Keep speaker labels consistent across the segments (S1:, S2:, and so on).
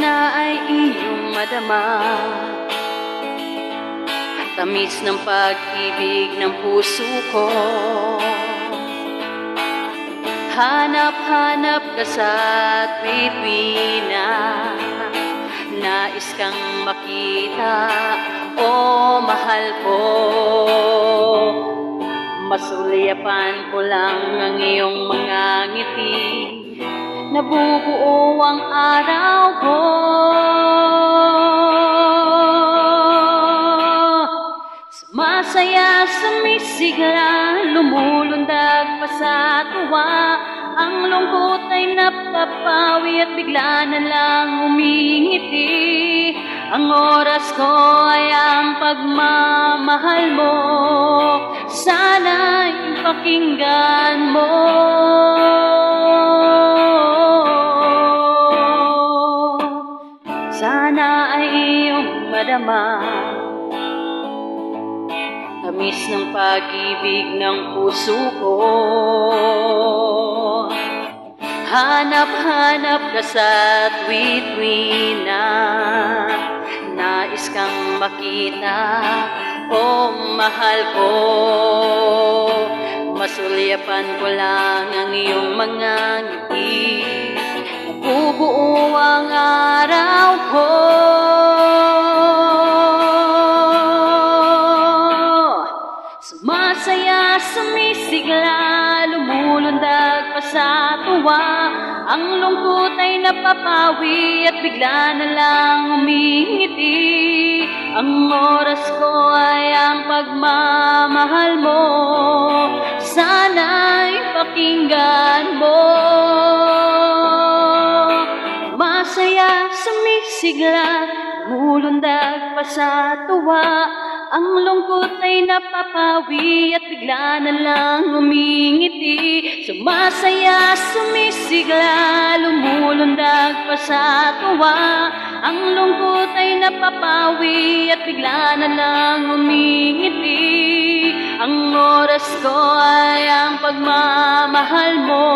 S1: ay iyong madama. Tamis ng pag-ibig ng puso ko. Hanap-hanap ka sa tuwid-wina Nais kang makita, o mahal ko. Masulyapan ko lang ang iyong mga ngiti Nabubuo ang araw ko. Sumasaya, sumisigla Lumulundag pa sa tuwa. Ang lungkot ay napapawi At bigla na lang umingiti. Ang oras ko ay ang pagmamahal mo. Sana'y pakinggan mo iyong madama. Tamis ng pag-ibig ng puso ko. Hanap-hanap ka sa tuwid-wina Nais kang makita, o mahal ko Masulyapan ko lang ang iyong mga ngiti. Nabubuo Sumasaya, sumisigla Lumulundag pa sa tuwa. Ang lungkot ay napapawi At bigla na lang umingiti Ang oras ko ay ang pagmamahal mo. Sana'y pakinggan mo. Masaya, sumisigla Lumulundag pa sa tuwa Ang lungkot ay napapawi At bigla na lang umingiti. Sumasaya, sumisigla Lumulundag pa sa tuwa. Ang lungkot ay napapawi At bigla na lang umingiti. Ang oras ko ay ang pagmamahal mo.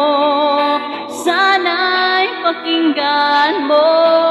S1: Sana'y pakinggan mo